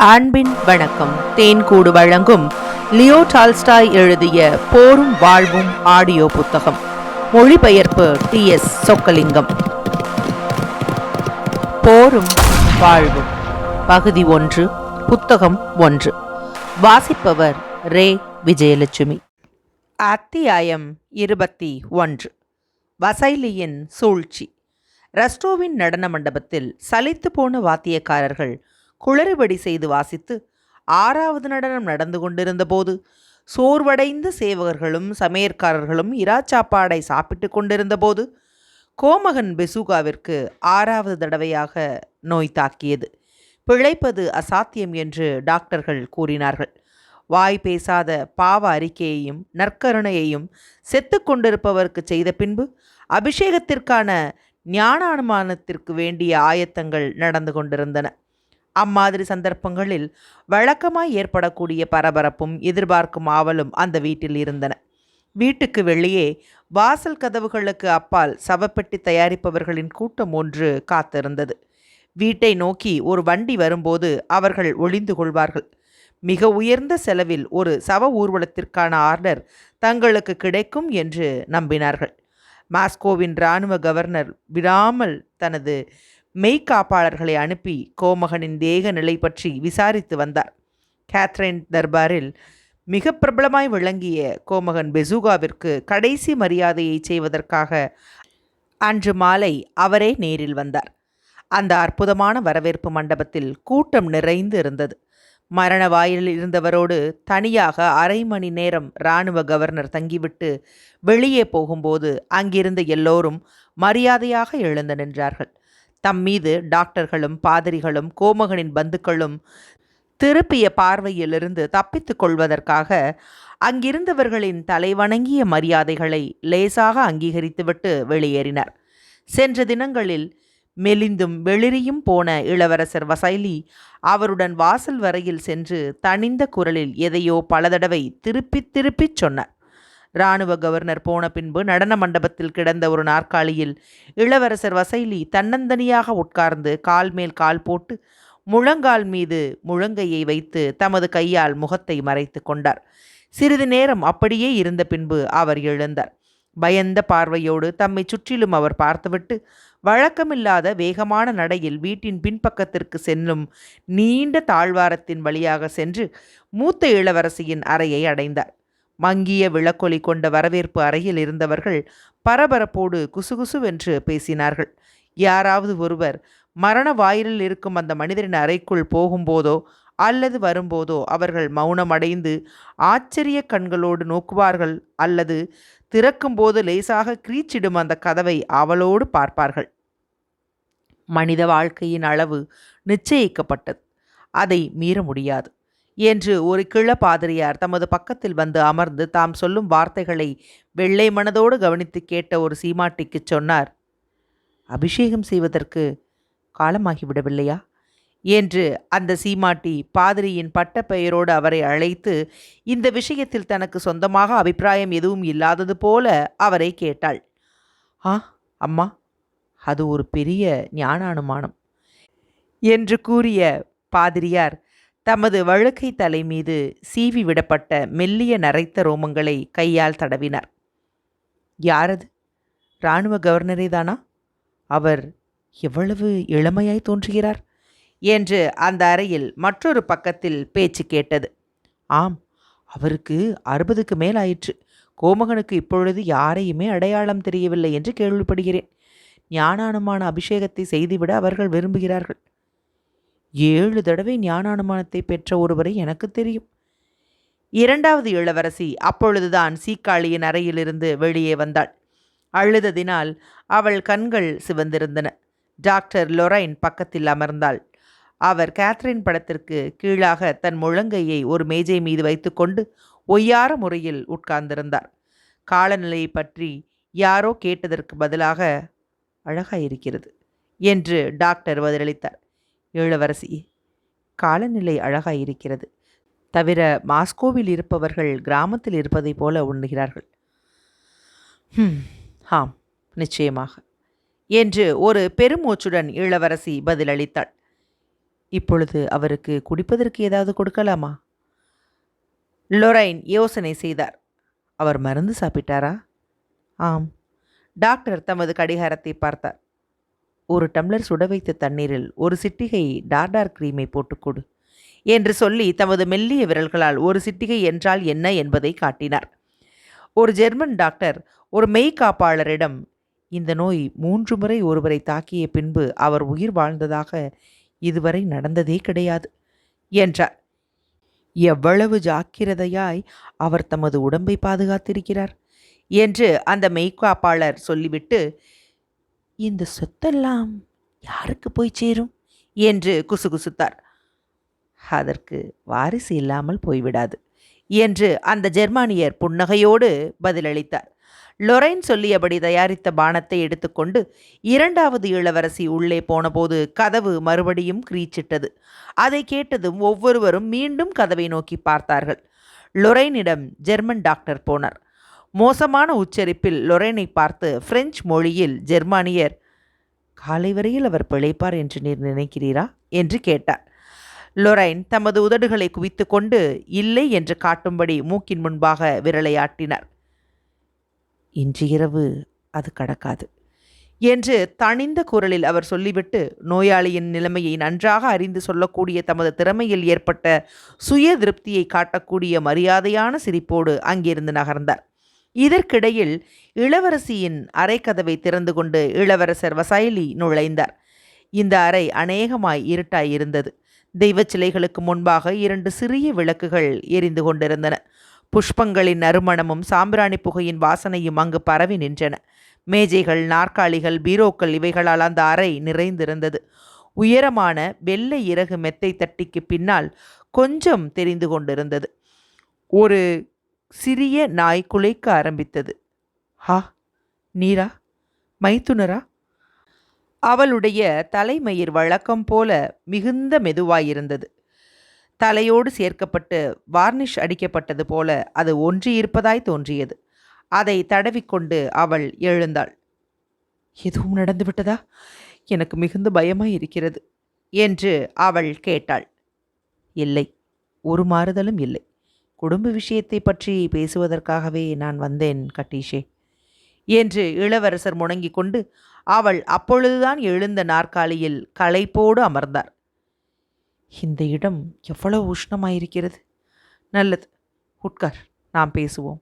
அன்பின் வணக்கம். தேன்கூடு வழங்கும் லியோ டால்ஸ்டாய் எழுதிய போரும் வாழ்வும் ஆடியோ புத்தகம். மொழிபெயர்ப்பு டி எஸ் சொக்கலிங்கம். போரும் வாழ்வும். பகுதி ஒன்று புத்தகம் ஒன்று. வாசிப்பவர் ரே. விஜயலட்சுமி. அத்தியாயம் இருபத்தி ஒன்று. வசைலியின் சூழ்ச்சி. ரஸ்டோவின் நடன மண்டபத்தில் சலித்து போன வாத்தியக்காரர்கள் குளறுபடி செய்து வாசித்து ஆறாவது நடனம் நடந்து கொண்டிருந்தபோது சோர்வடைந்த சேவகர்களும் சமையற்காரர்களும் இராச்சாப்பாடை சாப்பிட்டு கொண்டிருந்தபோது கோமகன் பெசுகாவிற்கு ஆறாவது தடவையாக நோய் தாக்கியது. பிழைப்பது அசாத்தியம் என்று டாக்டர்கள் கூறினார்கள். வாய் பேசாத பாவ அறிக்கையையும் நற்கருணையையும் செத்து கொண்டிருப்பவருக்கு செய்த பின்பு அபிஷேகத்திற்கான ஞானானுமானத்திற்கு வேண்டிய ஆயத்தங்கள் நடந்து கொண்டிருந்தன. அம்மாதிரி சந்தர்ப்பங்களில் வழக்கமாய் ஏற்படக்கூடிய பரபரப்பும் எதிர்பார்க்கும் ஆவலும் அந்த வீட்டில் இருந்தன. வீட்டுக்கு வெளியே வாசல் கதவுகளுக்கு அப்பால் சவப்பெட்டி தயாரிப்பவர்களின் கூட்டம் ஒன்று காத்திருந்தது. வீட்டை நோக்கி ஒரு வண்டி வரும்போது அவர்கள் ஒளிந்து கொள்வார்கள். மிக உயர்ந்த செலவில் ஒரு சவ ஊர்வலத்திற்கான ஆர்டர் தங்களுக்கு கிடைக்கும் என்று நம்பினார்கள். மாஸ்கோவின் இராணுவ கவர்னர் விடாமல் தனது மெய்க்காப்பாளர்களை அனுப்பி கோமகனின் தேக நிலை பற்றி விசாரித்து வந்தார். கேத்ரின் தர்பாரில் மிக பிரபலமாய் விளங்கிய கோமகன் பெசூகாவிற்கு கடைசி மரியாதையை செய்வதற்காக அன்று மாலை அவரே நேரில் வந்தார். அந்த அற்புதமான வரவேற்பு மண்டபத்தில் கூட்டம் நிறைந்து இருந்தது. மரண வாயிலில் இருந்தவரோடு தனியாக அரை மணி நேரம் இராணுவ கவர்னர் தங்கிவிட்டு வெளியே போகும்போது அங்கிருந்த எல்லோரும் மரியாதையாக எழுந்து நின்றார்கள். தம் மீது டாக்டர்களும் பாதிரிகளும் கோமகனின் பந்துக்களும் திருப்பிய பார்வையிலிருந்து தப்பித்துக் கொள்வதற்காக அங்கிருந்தவர்களின் தலைவணங்கிய மரியாதைகளை லேசாக அங்கீகரித்துவிட்டு வெளியேறினர். சென்ற தினங்களில் மெலிந்தும் வெளிரியும் போன இளவரசர் வசைலி அவருடன் வாசல் வரையில் சென்று தனிந்த குரலில் எதையோ பல தடவை திருப்பித் திருப்பிச் சொன்னார். இராணுவ கவர்னர் போன பின்பு நடன மண்டபத்தில் கிடந்த ஒரு நாற்காலியில் இளவரசர் வசைலி தன்னந்தனியாக உட்கார்ந்து கால் மேல் கால் போட்டு முழங்கால் மீது முழங்கையை வைத்து தமது கையால் முகத்தை மறைத்து கொண்டார். சிறிது நேரம் அப்படியே இருந்த பின்பு அவர் எழுந்தார். பயந்த பார்வையோடு தம்மை சுற்றிலும் அவர் பார்த்துவிட்டு வழக்கமில்லாத வேகமான நடையில் வீட்டின் பின்பக்கத்திற்கு செல்லும் நீண்ட தாழ்வாரத்தின் வழியாக சென்று மூத்த இளவரசியின் அறையை அடைந்தார். மங்கிய விளக்கொலி கொண்ட வரவேற்பு அறையில் இருந்தவர்கள் பரபரப்போடு குசுகுசுவென்று பேசினார்கள். யாராவது ஒருவர் மரண வாயிலில் இருக்கும் அந்த மனிதரின் அறைக்குள் போகும்போதோ அல்லது வரும்போதோ அவர்கள் மௌனமடைந்து ஆச்சரிய கண்களோடு நோக்குவார்கள் அல்லது திறக்கும்போது லேசாக கிரீச்சிடும் அந்த கதவை அவளோடு பார்ப்பார்கள். மனித வாழ்க்கையின் அளவு நிச்சயிக்கப்பட்டது. அதை மீற முடியாது. என்று ஒரு கிழ பாதிரியார் தமது பக்கத்தில் வந்து அமர்ந்து தாம் சொல்லும் வார்த்தைகளை வெள்ளை மனதோடு கவனித்து கேட்ட ஒரு சீமாட்டிக்கு சொன்னார் அபிஷேகம் செய்வதற்கு காலமாகிவிடவில்லையா? என்று அந்த சீமாட்டி பாதிரியின் பட்ட பெயரோடு அவரை அழைத்து இந்த விஷயத்தில் தனக்கு சொந்தமாக அபிப்பிராயம் எதுவும் இல்லாதது போல அவரை கேட்டாள். ஆ அம்மா அது ஒரு பெரிய ஞான அனுமானம் என்று கூறிய பாதிரியார் தமது வழுக்கை தலை மீது சீவி விடப்பட்ட மெல்லிய நரைத்த ரோமங்களை கையால் தடவினார். யாரது? இராணுவ கவர்னரே தானா? அவர் எவ்வளவு இளமையாய் தோன்றுகிறார்? என்று அந்த அறையில் மற்றொரு பக்கத்தில் பேச்சு கேட்டது. ஆம் அவருக்கு அறுபதுக்கு மேல் ஆயிற்று. கோமகனுக்கு இப்பொழுது யாரையுமே அடையாளம் தெரியவில்லை என்று கேள்விப்படுகிறேன். ஞானானுமான அபிஷேகத்தை செய்துவிட அவர்கள் விரும்புகிறார்கள். ஏழு தடவை ஞானானுமானத்தை பெற்ற ஒருவரை எனக்கு தெரியும். இரண்டாவது இளவரசி அப்பொழுதுதான் சீக்காளியின் அறையிலிருந்து வெளியே வந்தாள். அழுததினால் அவள் கண்கள் சிவந்திருந்தன. டாக்டர் லொரைன் பக்கத்தில் அமர்ந்தாள். அவர் கேத்ரின் படத்திற்கு கீழாக தன் முழங்கையை ஒரு மேஜை மீது வைத்துக்கொண்டு ஒய்யார முறையில் உட்கார்ந்திருந்தார். காலநிலையை பற்றி யாரோ கேட்டதற்கு பதிலாக அழகாயிருக்கிறது என்று டாக்டர் பதிலளித்தார். இளவரசி காலநிலை அழகாயிருக்கிறது. தவிர மாஸ்கோவில் இருப்பவர்கள் கிராமத்தில் இருப்பதைப் போல உண்ணுகிறார்கள் ஆம் நிச்சயமாக. என்று ஒரு பெருமூச்சுடன் இளவரசி பதிலளித்தாள். இப்பொழுது அவருக்கு குடிப்பதற்கு ஏதாவது கொடுக்கலாமா? லொரைன் யோசனை செய்தார். அவர் மருந்து சாப்பிட்டாரா? ஆம். டாக்டர் தமது கடிகாரத்தை பார்த்தார். ஒரு டம்ளர் சுட வைத்த தண்ணீரில் ஒரு சிட்டிகை டார்டார் கிரீமை போட்டுக்கொடு என்று சொல்லி தமது மெல்லிய விரல்களால் ஒரு சிட்டிகை என்றால் என்ன என்பதை காட்டினார். ஒரு ஜெர்மன் டாக்டர் ஒரு மெய்காப்பாளரிடம் இந்த நோய் மூன்று முறை ஒருவரை தாக்கிய பின்பு அவர் உயிர் வாழ்ந்ததாக இதுவரை நடந்ததே கிடையாது என்றார். எவ்வளவு ஜாக்கிரதையாய் அவர் தமது உடம்பை பாதுகாத்திருக்கிறார் என்று அந்த மெய்காப்பாளர் சொல்லிவிட்டு இந்த சொத்தெல்லாம் யாருக்கு போய் சேரும்? என்று குசுகுசுத்தார். அதற்கு வாரிசு இல்லாமல் போய்விடாது என்று அந்த ஜெர்மானியர் புன்னகையோடு பதிலளித்தார். லொரைன் சொல்லியபடி தயாரித்த பானத்தை எடுத்துக்கொண்டு இரண்டாவது இளவரசி உள்ளே போனபோது கதவு மறுபடியும் கிரீச்சிட்டது. அதை கேட்டதும் ஒவ்வொருவரும் மீண்டும் கதவை நோக்கி பார்த்தார்கள். லொரைனிடம் ஜெர்மன் டாக்டர் போனார். மோசமான உச்சரிப்பில் லொரேனை பார்த்து பிரெஞ்சு மொழியில் ஜெர்மானியர் காலை வரையில் அவர் பிழைப்பார் என்று நீர் நினைக்கிறீரா? என்று கேட்டார். லொரைன் தமது உதடுகளை குவித்து கொண்டு இல்லை என்று காட்டும்படி மூக்கின் முன்பாக விரலை ஆட்டினார் இன்று இரவு அது கடக்காது என்று தணிந்த குரலில் அவர் சொல்லிவிட்டு நோயாளியின் நிலைமையை நன்றாக அறிந்து சொல்லக்கூடிய தமது திறமையில் ஏற்பட்ட சுய திருப்தியை காட்டக்கூடிய மரியாதையான சிரிப்போடு அங்கிருந்து நகர்ந்தார். இதற்கிடையில் இளவரசியின் அறைக்கதவை திறந்து கொண்டு இளவரசர் வசைலி நுழைந்தார். இந்த அறை அநேகமாய் இருட்டாய் இருந்தது. தெய்வச் சிலைகளுக்கு முன்பாக இரண்டு சிறிய விளக்குகள் எரிந்து கொண்டிருந்தன. புஷ்பங்களின் நறுமணமும் சாம்பிராணி புகையின் வாசனையும் அங்கு பரவி நின்றன. மேஜைகள் நாற்காலிகள் பீரோக்கள் இவைகளால் அந்த அறை நிறைந்திருந்தது. உயரமான வெள்ளை இறகு மெத்தை தட்டிக்கு பின்னால் கொஞ்சம் தெரிந்து கொண்டிருந்தது. ஒரு சிறிய நாய் குலைக்க ஆரம்பித்தது. ஹா நீரா? மைத்துனரா? அவளுடைய தலைமயிர் வழக்கம் போல மிகுந்த மெதுவாயிருந்தது. தலையோடு சேர்க்கப்பட்டு வார்னிஷ் அடிக்கப்பட்டது போல அது ஒன்றியிருப்பதாய் தோன்றியது. அதை தடவிக்கொண்டு அவள் எழுந்தாள். எதுவும் நடந்துவிட்டதா எனக்கு மிகுந்த பயமாய் இருக்கிறது என்று அவள் கேட்டாள். இல்லை ஒரு மாறுதலும் இல்லை. குடும்ப விஷயத்தை பற்றி பேசுவதற்காகவே நான் வந்தேன் கட்டீஷே. என்று இளவரசர் முணங்கிக் கொண்டு அவள் அப்பொழுதுதான் எழுந்த நாற்காலியில் களைப்போடு அமர்ந்தார். இந்த இடம் எவ்வளவு உஷ்ணமாயிருக்கிறது. நல்லது உட்கார் நாம் பேசுவோம்.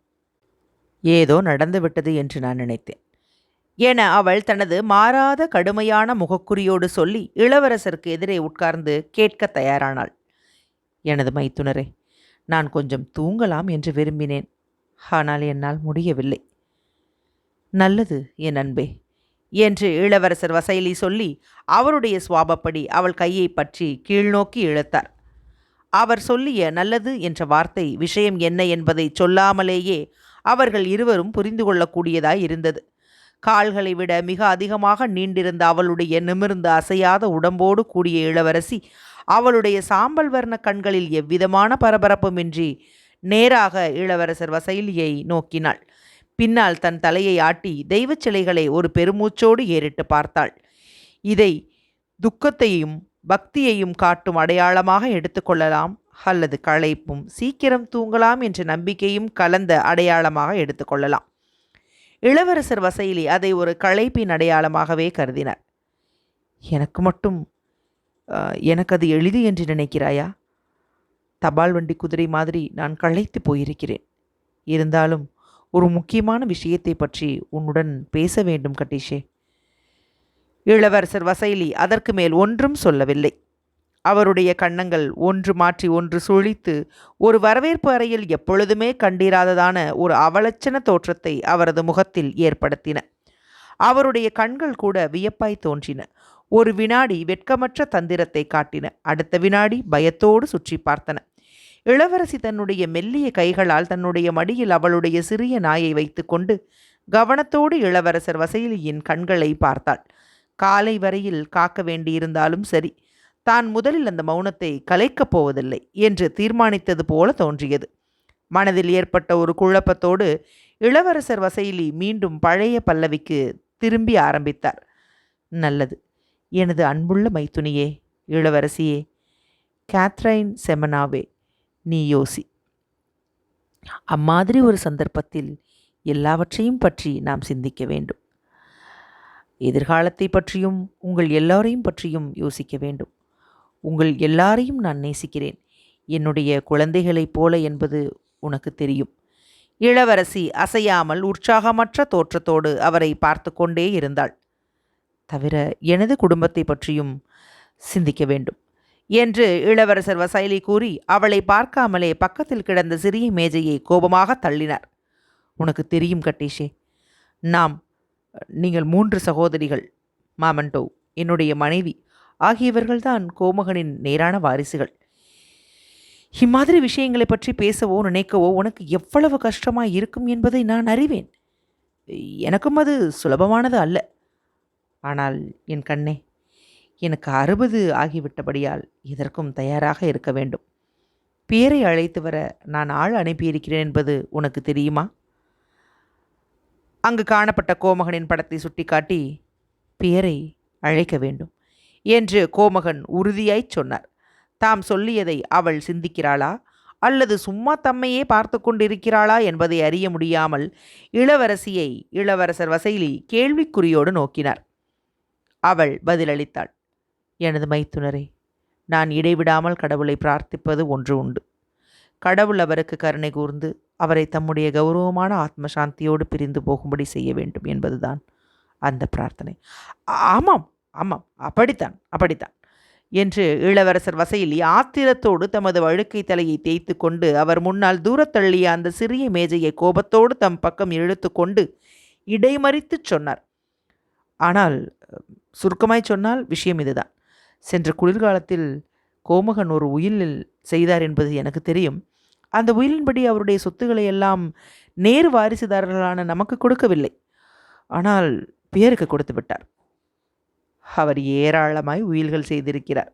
ஏதோ நடந்துவிட்டது என்று நான் நினைத்தேன் என அவள் தனது மாறாத கடுமையான முகக்குறியோடு சொல்லி இளவரசருக்கு எதிரே உட்கார்ந்து கேட்க தயாரானாள். எனது மைத்துனரே நான் கொஞ்சம் தூங்கலாம் என்று விரும்பினேன். ஆனால் என்னால் முடியவில்லை. நல்லது என் அன்பே என்று இளவரசர் வசைலி சொல்லி அவருடைய சுவாபப்படி அவள் கையை பற்றி கீழ்நோக்கி இழுத்தார். அவர் சொல்லிய நல்லது என்ற வார்த்தை விஷயம் என்ன என்பதை சொல்லாமலேயே அவர்கள் இருவரும் புரிந்து கொள்ளக்கூடியதாய் இருந்தது. கால்களை விட மிக அதிகமாக நீண்டிருந்த அவளுடைய நிமிர்ந்து அசையாத உடம்போடு கூடிய இளவரசி அவளுடைய சாம்பல் வர்ண கண்களில் எவ்விதமான பரபரப்புமின்றி நேராக இளவரசர் வசைலியை நோக்கினாள். பின்னால் தன் தலையை ஆட்டி தெய்வச் சிலைகளை ஒரு பெருமூச்சோடு ஏறிட்டு பார்த்தாள். இதை துக்கத்தையும் பக்தியையும் காட்டும் அடையாளமாக எடுத்துக்கொள்ளலாம் அல்லது களைப்பும் சீக்கிரம் தூங்கலாம் என்ற நம்பிக்கையும் கலந்த அடையாளமாக எடுத்துக்கொள்ளலாம். இளவரசர் வசைலி அதை ஒரு களைப்பின் அடையாளமாகவே கருதினார். எனக்கு மட்டும் எனக்கு அது எளிது என்று நினைக்கிறாயா? தபால் வண்டி குதிரை மாதிரி நான் களைத்து போயிருக்கிறேன். இருந்தாலும் ஒரு முக்கியமான விஷயத்தை பற்றி உன்னுடன் பேச வேண்டும் கட்டீஷே. இளவரசர் வசைலி அதற்கு மேல் ஒன்றும் சொல்லவில்லை. அவருடைய கன்னங்கள் ஒன்று மாற்றி ஒன்று சுழித்து ஒரு வரவேற்பு அறையில் எப்பொழுதுமே கண்டிராததான ஒரு அவலட்சண தோற்றத்தை அவரது முகத்தில் ஏற்படுத்தின. அவருடைய கண்கள் கூட வியப்பாய் தோன்றின. ஒரு வினாடி வெட்கமற்ற தந்திரத்தை காட்டின. அடுத்த வினாடி பயத்தோடு சுற்றி பார்த்தன. இளவரசி தன்னுடைய மெல்லிய கைகளால் தன்னுடைய மடியில் அவளுடைய சிறிய நாயை வைத்துக்கொண்டு கவனத்தோடு இளவரசர் வசையிலியின் கண்களை பார்த்தாள். காலை வரையில் காக்க வேண்டியிருந்தாலும் சரி தான் முதலில் அந்த மௌனத்தை கலைக்கப் போவதில்லை என்று தீர்மானித்தது போல தோன்றியது. மனதில் ஏற்பட்ட ஒரு குழப்பத்தோடு இளவரசர் வசைலி மீண்டும் பழைய பல்லவிக்கு திரும்பி ஆரம்பித்தார். நல்லது எனது அன்புள்ள மைத்துனியே இளவரசியே கேத்ரைன் செமனாவே நீ யோசி. அம்மாதிரி ஒரு சந்தர்ப்பத்தில் எல்லாவற்றையும் பற்றி நாம் சிந்திக்க வேண்டும். எதிர்காலத்தை பற்றியும் உங்கள் எல்லாரையும் பற்றியும் யோசிக்க வேண்டும். உங்கள் எல்லாரையும் நான் நேசிக்கிறேன். என்னுடைய குழந்தைகளைப் போல என்பது உனக்கு தெரியும். இளவரசி அசையாமல் உற்சாகமற்ற தோற்றத்தோடு அவரை பார்த்து கொண்டே இருந்தாள். தவிர எனது குடும்பத்தை பற்றியும் சிந்திக்க வேண்டும் என்று இளவரசர் வசைலி கூறி அவளை பார்க்காமலே பக்கத்தில் கிடந்த சிறிய மேஜையை கோபமாக தள்ளினார். உனக்கு தெரியும் கட்டீஷே நாம் நீங்கள் மூன்று சகோதரிகள் மாமண்டோ என்னுடைய மனைவி ஆகியவர்கள்தான் கோமகனின் நேரான வாரிசுகள். இம்மாதிரி விஷயங்களை பற்றி பேசவோ நினைக்கவோ உனக்கு எவ்வளவு கஷ்டமாய் இருக்கும் என்பதை நான் அறிவேன். எனக்கும் அது சுலபமானது அல்ல. ஆனால் என் கண்ணே எனக்கு அறுபது ஆகிவிட்டபடியால் இதற்கும் தயாராக இருக்க வேண்டும். பேரை அழைத்து வர நான் ஆள் அனுப்பியிருக்கிறேன் என்பது உனக்கு தெரியுமா? அங்கு காணப்பட்ட கோமகனின் படத்தை சுட்டிக்காட்டி பேரை அழைக்க வேண்டும் என்று கோமகன் உறுதியாய்ச் சொன்னார். தாம் சொல்லியதை அவள் சிந்திக்கிறாளா? அல்லது சும்மா தம்மையே பார்த்து கொண்டிருக்கிறாளா என்பதை அறிய முடியாமல் இளவரசியை இளவரசர் வசைலி கேள்விக்குறியோடு நோக்கினார். அவள் பதிலளித்தாள். எனது மைத்துனரே நான் இடைவிடாமல் கடவுளை பிரார்த்திப்பது ஒன்று உண்டு. கடவுள் அவருக்கு கருணை கூர்ந்து அவரை தம்முடைய கௌரவமான ஆத்ம சாந்தியோடு பிரிந்து போகும்படி செய்ய வேண்டும் என்பதுதான் அந்த பிரார்த்தனை. ஆமாம் ஆமாம் அப்படித்தான் அப்படித்தான் என்று இளவரசர் வசையிலி ஆத்திரத்தோடு தமது வழுக்கை தலையை தேய்த்து கொண்டு அவர் முன்னால் தூரத்தள்ளிய அந்த சிறிய மேஜையை கோபத்தோடு தம் பக்கம் இழுத்து கொண்டு இடைமறித்துச் சொன்னார். ஆனால் சுருக்கமாய் சொன்னால் விஷயம் இதுதான். சென்ற குளிர்காலத்தில் கோமகன் ஒரு உயிலில் செய்தார் என்பது எனக்கு தெரியும். அந்த உயிலின்படி அவருடைய சொத்துக்களை எல்லாம் நேர் வாரிசுதாரர்களான நமக்கு கொடுக்கவில்லை. ஆனால் பேருக்கு கொடுத்து விட்டார். அவர் ஏராளமாய் உயில்கள் செய்திருக்கிறார்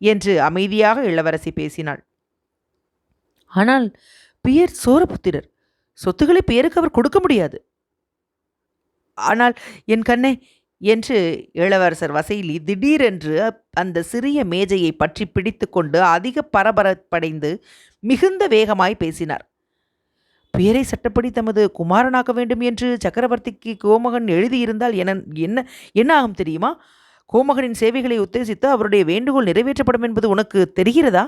என்று அமைதியாக இளவரசி பேசினாள். ஆனால் பியர் சோரபுத்திரர். சொத்துக்களை பேருக்கு அவர் கொடுக்க முடியாது. ஆனால் என் கண்ணே என்று இளவரசர் வசைலி திடீரென்று அந்த சிறிய மேஜையை பற்றி பிடித்து கொண்டு அதிக பரபரப்படைந்து மிகுந்த வேகமாய் பேசினார். பேரை சட்டப்படி தமது குமாரனாக்க வேண்டும் என்று சக்கரவர்த்திக்கு கோமகன் எழுதியிருந்தால் என என்ன என்ன ஆகும் தெரியுமா? கோமகனின் சேவைகளை உத்தேசித்து அவருடைய வேண்டுகோள் நிறைவேற்றப்படும் என்பது உனக்கு தெரிகிறதா?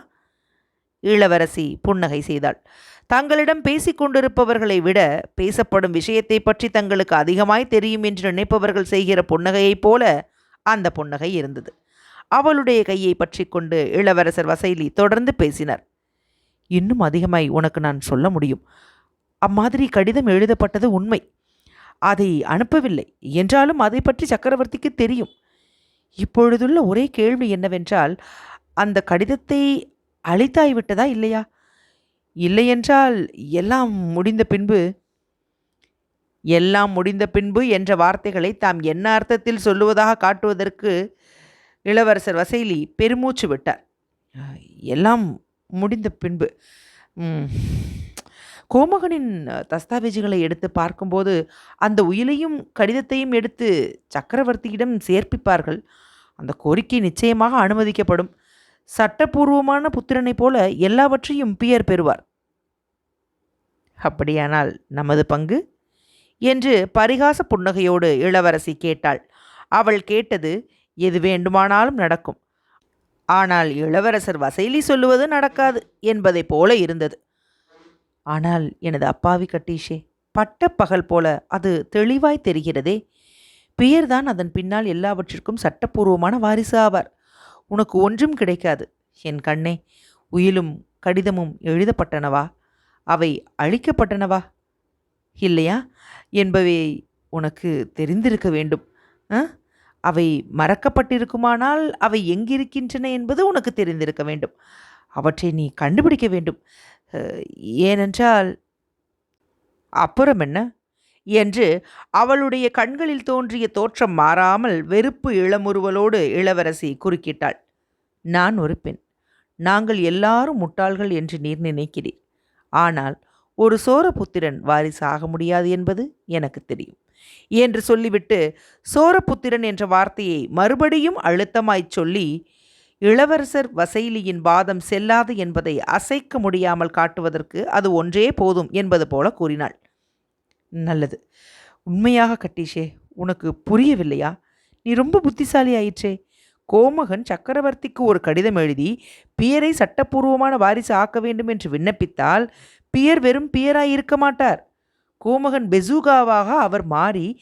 இளவரசி புன்னகை செய்தாள். தங்களிடம் பேசிக் கொண்டிருப்பவர்களை விட பேசப்படும் விஷயத்தை பற்றி தங்களுக்கு அதிகமாய் தெரியும் என்று நினைப்பவர்கள் செய்கிற புன்னகையைப் போல அந்த புன்னகை இருந்தது. அவளுடைய கையை பற்றி கொண்டு இளவரசர் வசைலி தொடர்ந்து பேசினார். இன்னும் அதிகமாய் உனக்கு நான் சொல்ல முடியும். அம்மாதிரி கடிதம் எழுதப்பட்டது உண்மை. அதை அனுப்பவில்லை. என்றாலும் அதை பற்றி சக்கரவர்த்திக்கு தெரியும். இப்பொழுதுள்ள ஒரே கேள்வி என்னவென்றால் அந்த கடிதத்தை அழித்தாய் விட்டதா இல்லையா? இல்லையென்றால் எல்லாம் முடிந்த பின்பு எல்லாம் முடிந்த பின்பு என்ற வார்த்தைகளை தாம் என்ன அர்த்தத்தில் சொல்லுவதாக காட்டுவதற்கு இளவரசர் வசைலி பெருமூச்சு விட்டார். எல்லாம் முடிந்த பின்பு கோமகனின் தஸ்தாவேஜுகளை எடுத்து பார்க்கும்போது அந்த உயிலையும் கடிதத்தையும் எடுத்து சக்கரவர்த்தியிடம் சேர்ப்பிப்பார்கள். அந்த கோரிக்கை நிச்சயமாக அனுமதிக்கப்படும். சட்டப்பூர்வமான புத்திரனைப் போல எல்லாவற்றையும் பியர் பெறுவார். அப்படியானால் நமது பங்கு? என்று பரிகாச புன்னகையோடு இளவரசி கேட்டாள். அவள் கேட்டது எது வேண்டுமானாலும் நடக்கும். ஆனால் இளவரசர் வசைலி சொல்லுவது நடக்காது என்பதைப் போல இருந்தது. ஆனால் எனது அப்பாவி கட்டீஷே பட்ட பகல் போல அது தெளிவாய் தெரிகிறதே. பியர்தான் அதன் பின்னால் எல்லாவற்றிற்கும் சட்டப்பூர்வமான வாரிசு ஆவார். உனக்கு ஒன்றும் கிடைக்காது. என் கண்ணே உயிலும் கடிதமும் எழுதப்பட்டனவா? அவை அழிக்கப்பட்டனவா? இல்லையா? என்பவை உனக்கு தெரிந்திருக்க வேண்டும். அவை மறக்கப்பட்டிருக்குமானால் அவை எங்கிருக்கின்றன என்பது உனக்கு தெரிந்திருக்க வேண்டும். அவற்றை நீ கண்டுபிடிக்க வேண்டும். ஏனென்றால் அப்புறம் என்ன என்று அவளுடைய கண்களில் தோன்றிய தோற்றம் மாறாமல் வெறுப்பு இளமுறுவலோடு இளவரசி குறுக்கிட்டாள். நான் ஒரு பெண். நாங்கள் எல்லாரும் முட்டாள்கள் என்று நீர் நினைக்கிறீர். ஆனால் ஒரு சோரபுத்திரன் வாரிசு ஆக முடியாது என்பது எனக்கு தெரியும் என்று சொல்லிவிட்டு சோரபுத்திரன் என்ற வார்த்தையை மறுபடியும் அழுத்தமாய்ச் சொல்லி இளவரசர் வசைலியின் வாதம் செல்லாது என்பதை அசைக்க முடியாமல் காட்டுவதற்கு அது ஒன்றே போதும் என்பது போல கூறினாள். நல்லது. உண்மையாக கட்டீஷே உனக்கு புரியவில்லையா? நீ ரொம்ப புத்திசாலி ஆயிற்றே கோமகன் சக்கரவர்த்திக்கு ஒரு கடிதம் எழுதி பியரை சட்டப்பூர்வமான வாரிசு ஆக்க வேண்டும் என்று விண்ணப்பித்தால் பியர் வெறும் பியராய் இருக்க மாட்டார். கோமகன் பெசூகாவாக அவர் மாறி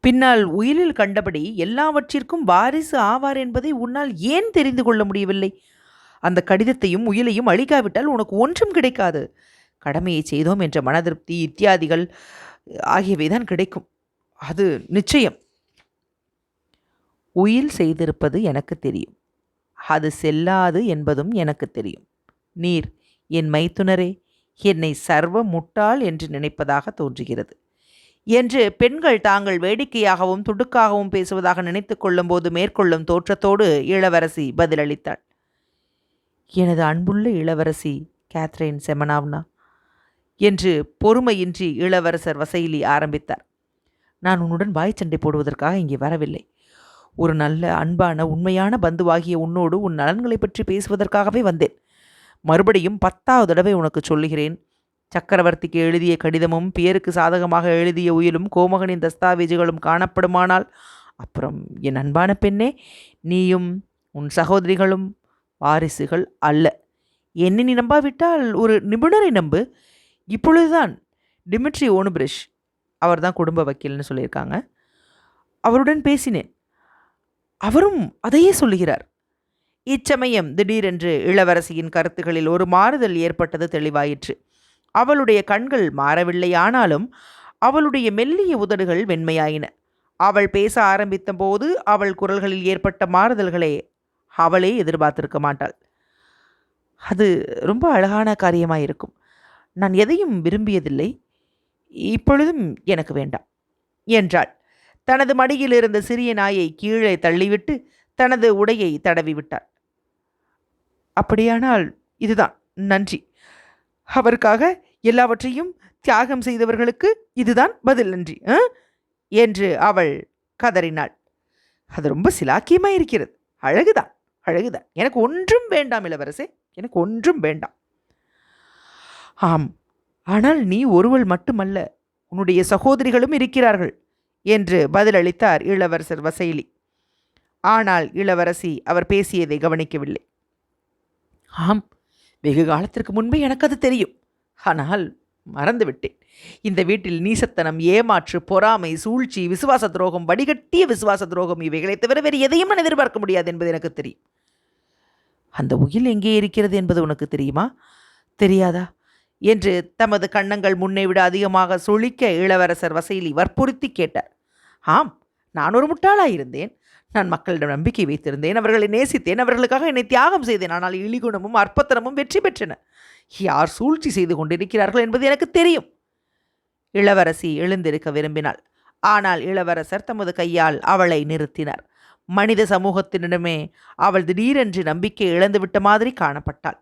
பின்னால் உயிலில் கண்டபடி எல்லாவற்றிற்கும் வாரிசு ஆவார் என்பதை உன்னால் ஏன் தெரிந்து கொள்ள முடியவில்லை? அந்த கடிதத்தையும் உயிலையும் அழிக்காவிட்டால் உனக்கு ஒன்றும் கிடைக்காது. கடமையை செய்தோம் என்ற மனதிருப்தி இத்தியாதிகள் ஆகியவை தான் கிடைக்கும். அது நிச்சயம். உயில் செய்திருப்பது எனக்கு தெரியும். அது செல்லாது என்பதும் எனக்கு தெரியும். நீர் என் மைத்துனரே என்னை சர்வ முட்டாள் என்று நினைப்பதாக தோன்றுகிறது. என்று பெண்கள் தாங்கள் வேடிக்கையாகவும் துடுக்காகவும் பேசுவதாக நினைத்து கொள்ளும்போது மேற்கொள்ளும் தோற்றத்தோடு இளவரசி பதிலளித்தாள். எனது அன்புள்ள இளவரசி கேத்ரின் செமனாவ்னா என்று பொறுமையின்றி இளவரசர் வசையிலி ஆரம்பித்தார். நான் உன்னுடன் வாய்ச்சண்டை போடுவதற்காக இங்கே வரவில்லை. ஒரு நல்ல அன்பான உண்மையான பந்துவாகிய உன்னோடு உன் நலன்களை பற்றி பேசுவதற்காகவே வந்தேன். மறுபடியும் பத்தாவது தடவை உனக்கு சொல்லுகிறேன். சக்கரவர்த்திக்கு எழுதிய கடிதமும் பியருக்கு சாதகமாக எழுதிய உயிலும் கோமகனின் தஸ்தாவேஜுகளும் காணப்படுமானால் அப்புறம் என் அன்பான பெண்ணே நீயும் உன் சகோதரிகளும் வாரிசுகள் அல்ல. என்னை நீ நம்பாவிட்டால் ஒரு நிபுணரை நம்பு. இப்பொழுதுதான் டிமிட்ரி ஓனுபிரிஷ் அவர் தான் குடும்ப வக்கீல்னு சொல்லியிருக்காங்க. அவருடன் பேசினேன். அவரும் அதையே சொல்லுகிறார். இச்சமயம் திடீரென்று இளவரசியின் கருத்துகளில் ஒரு மாறுதல் ஏற்பட்டது தெளிவாயிற்று. அவளுடைய கண்கள் மாறவில்லை ஆனாலும் அவளுடைய மெல்லிய உதடுகள் வெண்மையாயின. அவள் பேச ஆரம்பித்த போது அவள் குரல்களில் ஏற்பட்ட மாறுதல்களை அவளே எதிர்பார்த்திருக்க மாட்டாள். அது ரொம்ப அழகான காரியமாக இருக்கும் நான் எதையும் விரும்பியதில்லை. இப்பொழுதும் எனக்கு வேண்டாம் என்றாள். தனது மடியில் இருந்த சிறிய நாயை கீழே தள்ளிவிட்டு தனது உடையை தடவி விட்டாள் அப்படியானால் இதுதான். நன்றி. அவருக்காக எல்லாவற்றையும் தியாகம் செய்தவர்களுக்கு இதுதான் பதில் நன்றி ஆ? என்று அவள் கதறினாள். அது ரொம்ப சிலாக்கியமாக இருக்கிறது அழகுதான். அழகுதான். எனக்கு ஒன்றும் வேண்டாம் இளவரசே. எனக்கு ஒன்றும் வேண்டாம். ஆம் ஆனால் நீ ஒருவள் மட்டுமல்ல உன்னுடைய சகோதரிகளும் இருக்கிறார்கள் என்று பதிலளித்தார் இளவரசர் வசைலி. ஆனால் இளவரசி அவர் பேசியதை கவனிக்கவில்லை. ஆம் வெகு காலத்திற்கு முன்பே எனக்கு அது தெரியும். ஆனால் மறந்துவிட்டேன். இந்த வீட்டில் நீசத்தனம் ஏமாற்று பொறாமை சூழ்ச்சி விசுவாச துரோகம் வடிகட்டிய விசுவாச துரோகம் இவைகளை தவிர வேறு எதையும் நான் எதிர்பார்க்க முடியாது என்பது எனக்கு தெரியும். அந்த உயில் எங்கே இருக்கிறது என்பது உனக்கு தெரியுமா? தெரியாதா? என்று தமது கண்ணங்கள் முன்னை விட அதிகமாக சுழிக்க இளவரசர் வசைலி வற்புறுத்தி கேட்டார். ஆம் நான் ஒரு முட்டாளாயிருந்தேன் நான் மக்களிடம் நம்பிக்கை வைத்திருந்தேன். அவர்களை நேசித்தேன். அவர்களுக்காக என்னை தியாகம் செய்தேன். ஆனால் இழிகுணமும் அற்பத்தனமும் வெற்றி பெற்றன. யார் சூழ்ச்சி செய்து கொண்டிருக்கிறார்கள் என்பது எனக்கு தெரியும். இளவரசி எழுந்திருக்க விரும்பினாள். ஆனால் இளவரசர் தமது கையால் அவளை நிறுத்தினார். மனித சமூகத்தினிடமே அவள் திடீரென்று நம்பிக்கை இழந்துவிட்ட மாதிரி காணப்பட்டாள்.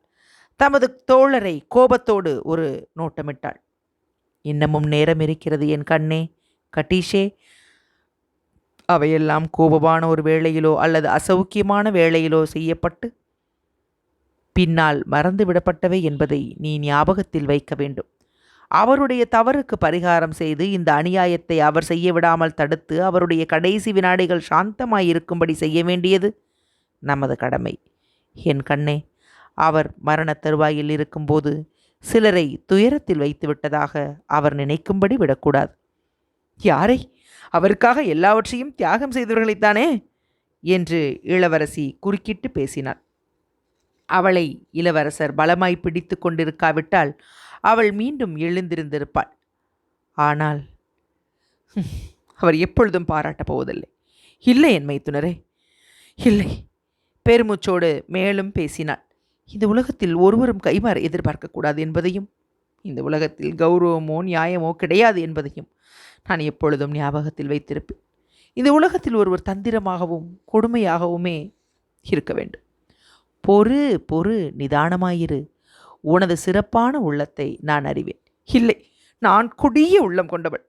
தமது தோழரை கோபத்தோடு ஒரு நோட்டமிட்டாள். இன்னமும் நேரம் இருக்கிறது என் கண்ணே கட்டீஷே. அவையெல்லாம் கோபமான ஒரு வேளையிலோ அல்லது அசௌக்கியமான வேளையிலோ செய்யப்பட்டு பின்னால் மறந்து விடப்பட்டவை என்பதை நீ ஞாபகத்தில் வைக்க வேண்டும். அவருடைய தவறுக்கு பரிகாரம் செய்து இந்த அநியாயத்தை அவர் செய்ய விடாமல் தடுத்து அவருடைய கடைசி வினாடிகள் சாந்தமாயிருக்கும்படி செய்ய வேண்டியது நமது கடமை. என் கண்ணே அவர் மரணத் தருவாயில் இருக்கும்போது சிலரை துயரத்தில் வைத்து விட்டதாக அவர் நினைக்கும்படி விடக்கூடாது. யாரை? அவருக்காக எல்லாவற்றையும் தியாகம் செய்தவர்களைத்தானே என்று இளவரசி குறுக்கிட்டு பேசினாள். அவளை இளவரசர் பலமாய் பிடித்து கொண்டிருக்காவிட்டால் அவள் மீண்டும் எழுந்திருந்திருப்பாள். ஆனால் அவர் எப்பொழுதும் பாராட்டப் போவதில்லை. இல்லை என் மைத்துனரே இல்லை. பெருமூச்சோடு மேலும் பேசினாள். இந்த உலகத்தில் ஒருவரும் கைமாற எதிர்பார்க்கக்கூடாது என்பதையும் இந்த உலகத்தில் கௌரவமோ நியாயமோ கிடையாது என்பதையும் நான் எப்பொழுதும் ஞாபகத்தில் வைத்திருப்பேன். இந்த உலகத்தில் ஒருவர் தந்திரமாகவும் கொடுமையாகவுமே இருக்க வேண்டும். பொறு பொறு நிதானமாயிரு. உனது சிறப்பான உள்ளத்தை நான் அறிவேன். இல்லை நான் கொடிய உள்ளம் கொண்டவள்.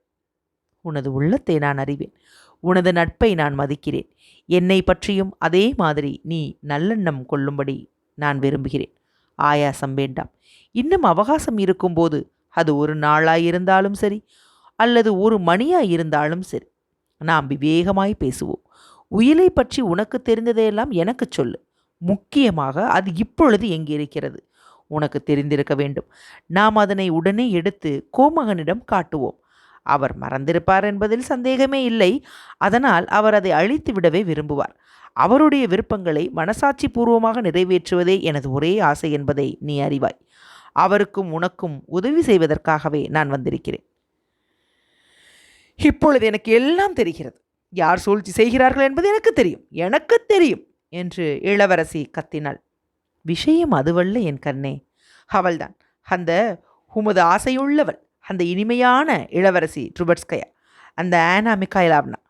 உனது உள்ளத்தை நான் அறிவேன். உனது நட்பை நான் மதிக்கிறேன். என்னை பற்றியும் அதே மாதிரி நீ நல்லெண்ணம் கொள்ளும்படி நான் விரும்புகிறேன். ஆயாசம் வேண்டாம். இன்னும் அவகாசம் இருக்கும்போது அது ஒரு நாளாயிருந்தாலும் சரி அல்லது ஒரு மணியாயிருந்தாலும் சரி நாம் விவேகமாய் பேசுவோம். உயிலை பற்றி உனக்கு தெரிந்ததையெல்லாம் எனக்கு சொல்லு. முக்கியமாக அது இப்பொழுது எங்கே இருக்கிறது? உனக்கு தெரிந்திருக்க வேண்டும். நாம் அதனை உடனே எடுத்து கோமகனிடம் காட்டுவோம். அவர் மறந்திருப்பார் என்பதில் சந்தேகமே இல்லை. அதனால் அவர் அதை அழித்து விடவே விரும்புவார். அவருடைய விருப்பங்களை மனசாட்சி பூர்வமாக நிறைவேற்றுவதே எனது ஒரே ஆசை என்பதை நீ அறிவாய். அவருக்கும் உனக்கும் உதவி செய்வதற்காகவே நான் வந்திருக்கிறேன். இப்பொழுது எனக்கு எல்லாம் தெரிகிறது. யார் சூழ்ச்சி செய்கிறார்கள் என்பது எனக்கு தெரியும். எனக்கு தெரியும் என்று இளவரசி கத்தினாள். விஷயம் அதுவல்ல என் கண்ணே. அவள்தான். அந்த உமது ஆசையுள்ளவள். அந்த இனிமையான இளவரசி ட்ருபட்ஸ்கயா அந்த ஆனா மிக்காயிலாவ்னா.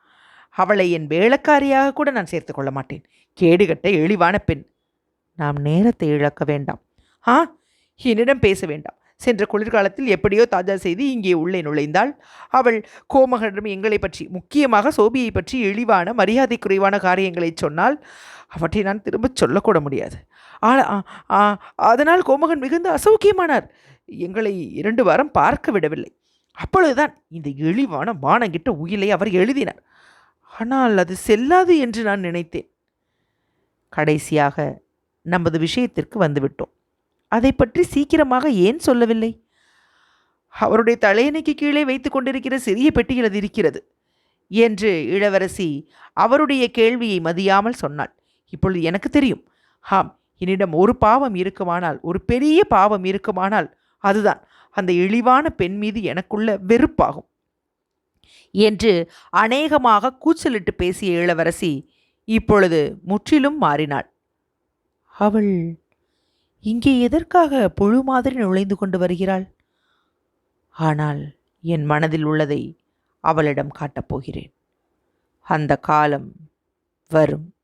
அவளை என் வேளக்காரியாக கூட நான் சேர்த்து கொள்ள மாட்டேன். கேடுகட்ட எளிவான பெண். நாம் நேரத்தை இழக்க வேண்டாம். ஆ என்னிடம் பேச வேண்டாம். சென்ற குளிர்காலத்தில் எப்படியோ தாஜா செய்து இங்கே உள்ளே நுழைந்தாள். அவள் கோமகனிடம் எங்களை பற்றி முக்கியமாக சோபியை பற்றி இழிவான மரியாதை குறைவான காரியங்களை சொன்னால் அவற்றை நான் திரும்பச் சொல்லக்கூட முடியாது. ஆ- ஆ- அதனால் கோமகன் மிகுந்த அசௌக்கியமானார். எங்களை இரண்டு வாரம் பார்க்க விடவில்லை. அப்பொழுதுதான் இந்த இழிவான மானங்கிட்ட உயிலை அவர் எழுதினார். ஆனால் அது செல்லாது என்று நான் நினைத்தேன். கடைசியாக நமது விஷயத்திற்கு வந்துவிட்டோம். அதை பற்றி சீக்கிரமாக ஏன் சொல்லவில்லை? அவருடைய தலையணைக்கு கீழே வைத்து கொண்டிருக்கிற சிறிய பெட்டியில் அது இருக்கிறது என்று இளவரசி அவருடைய கேள்வியை மதியாமல் சொன்னாள். இப்பொழுது எனக்கு தெரியும். ஆம் என்னிடம் ஒரு பாவம் இருக்குமானால் ஒரு பெரிய பாவம் இருக்குமானால் அதுதான். அந்த இழிவான பெண் மீது எனக்குள்ள வெறுப்பாகும். என்று அநேகமாக கூச்சலிட்டு பேசிய இளவரசி இப்பொழுது முற்றிலும் மாறினாள். அவள் இங்கே எதற்காக புழு மாதிரி நுழைந்து கொண்டு வருகிறாள்? ஆனால் என் மனதில் உள்ளதை அவளிடம் காட்டப் போகிறேன். அந்த காலம் வரும்.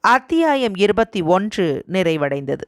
அத்தியாயம் இருபத்தி ஒன்று நிறைவடைந்தது.